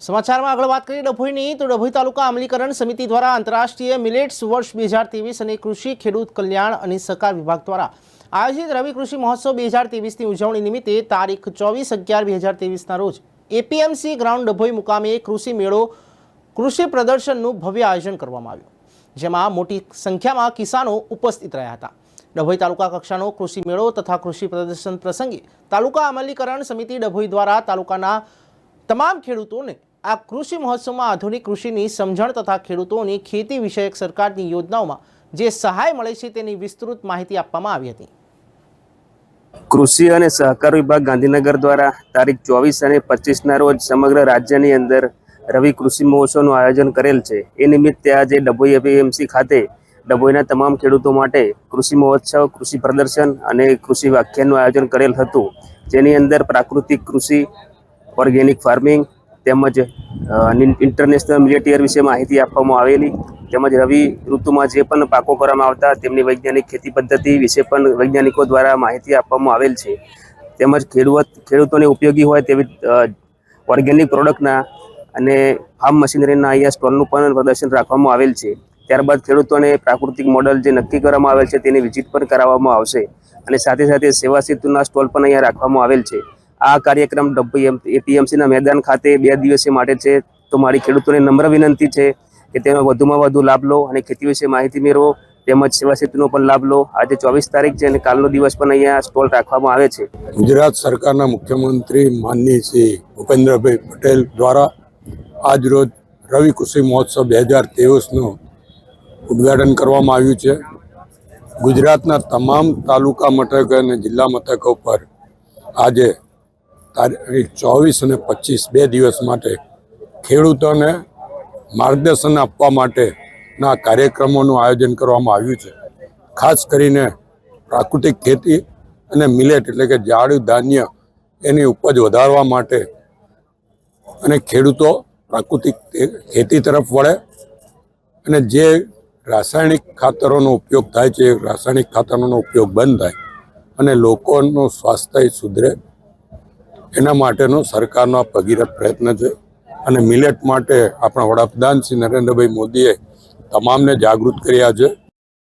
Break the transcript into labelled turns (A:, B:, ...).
A: સમાચારમાં આગળ વાત કરીએ ડભોઈની, તો ડભોઈ તાલુકા અમલીકરણ સમિતિ દ્વારા આંતરરાષ્ટ્રીય મિલેટ્સ વર્ષ બે હજાર ત્રેવીસ અને કૃષિ, ખેડૂત કલ્યાણ અને સહકાર વિભાગ દ્વારા આયોજિત રવિ કૃષિ મહોત્સવ બે હજાર ત્રેવીસની ઉજવણી નિમિત્તે તારીખ ચોવીસ અગિયાર બે હજાર ત્રેવીસના રોજ એપીએમસી ગ્રાઉન્ડ ડભોઈ મુકામે કૃષિ મેળો, કૃષિ પ્રદર્શનનું ભવ્ય આયોજન કરવામાં આવ્યું, જેમાં મોટી સંખ્યામાં કિસાનો ઉપસ્થિત રહ્યા હતા. ડભોઈ તાલુકા કક્ષાનો કૃષિ મેળો તથા કૃષિ પ્રદર્શન પ્રસંગે તાલુકા અમલીકરણ સમિતિ ડભોઈ દ્વારા તાલુકાના તમામ ખેડૂતોને આ કૃષિ મહોત્સવમાં આધુનિક કૃષિની સમજણ તથા ખેડૂતોની ખેતી વિષયક સરકારની યોજનાઓમાં જે સહાય મળે છે તેની વિસ્તૃત માહિતી આપવામાં આવી હતી.
B: કૃષિ અને સહકાર વિભાગ ગાંધીનગર દ્વારા તારીખ ચોવીસ અને પચીસના રોજ સમગ્ર રાજ્યની અંદર રવિ કૃષિ મહોત્સવનું આયોજન કરેલ છે. એ નિમિત્તે આજે ડભોઈ એપીએમસી ખાતે ડભોઈના તમામ ખેડૂતો માટે કૃષિ મહોત્સવ, કૃષિ પ્રદર્શન અને કૃષિ વ્યાખ્યાનનું આયોજન કરેલ હતું. જેની અંદર પ્રાકૃતિક કૃષિ ઓર્ગેનિક ફાર્મિંગ તેમજ ઇન્ટરનેશનલ મિલેટિયર વિશે માહિતી આપવામાં આવેલી. તેમજ રવિ ઋતુમાં જે પણ પાકો કરવામાં આવતા તેમની વૈજ્ઞાનિક ખેતી પદ્ધતિ વિશે પણ વૈજ્ઞાનિકો દ્વારા માહિતી આપવામાં આવેલ છે. તેમજ ખેડૂત, ખેડૂતોને ઉપયોગી હોય તેવી ઓર્ગેનિક પ્રોડક્ટના અને ફાર્મ મશીનરીના અહીંયા સ્ટોલનું પણ પ્રદર્શન રાખવામાં આવેલ છે. ત્યારબાદ ખેડૂતોને પ્રાકૃતિક મોડલ જે નક્કી કરવામાં આવેલ છે તેની વિઝિટ પણ કરાવવામાં આવશે. અને સાથે સાથે સેવા સેતુના સ્ટોલ પણ અહીંયા રાખવામાં આવેલ છે. આ કાર્યક્રમ એપીએમસીના મેદાન ખાતે બે દિવસે માટે છે. તો મારી ખેડૂતોને નમ્ર વિનંતી છે કે તેનો વધુમાં વધુ લાભ લો અને ખેતી વિશે માહિતી મેળવો, તેમજ સેવા સેતુનો પણ લાભ લો. આજે ચોવીસ તારીખ છે અને કાલનો દિવસ પણ અહીંયા સ્ટોલ રાખવામાં આવે છે.
C: ગુજરાત સરકારના મુખ્યમંત્રી માનની શ્રી ભૂપેન્દ્રભાઈ પટેલ દ્વારા આજ રોજ રવિ કૃષિ મહોત્સવ બે હજાર તેવીસનું ઉદ્ઘાટન કરવામાં આવ્યું છે. ગુજરાતના તમામ તાલુકા મથક અને જિલ્લા મથકો પર આજે તારીખ ચોવીસ અને પચીસ, બે દિવસ માટે ખેડૂતોને માર્ગદર્શન આપવા માટેના કાર્યક્રમોનું આયોજન કરવામાં આવ્યું છે. ખાસ કરીને પ્રાકૃતિક ખેતી અને મિલેટ એટલે કે જાડું ધાન્ય એની ઉપજ વધારવા માટે અને ખેડૂતો પ્રાકૃતિક ખેતી તરફ વળે અને જે રાસાયણિક ખાતરોનો ઉપયોગ થાય છે રાસાયણિક ખાતરોનો ઉપયોગ બંધ થાય અને લોકોનું સ્વાસ્થ્ય સુધરે એના માટેનો સરકારનો આ ભગીરથ પ્રયત્ન છે. અને મિલેટ માટે આપણા વડાપ્રધાન શ્રી નરેન્દ્રભાઈ મોદીએ તમામને જાગૃત કર્યા છે.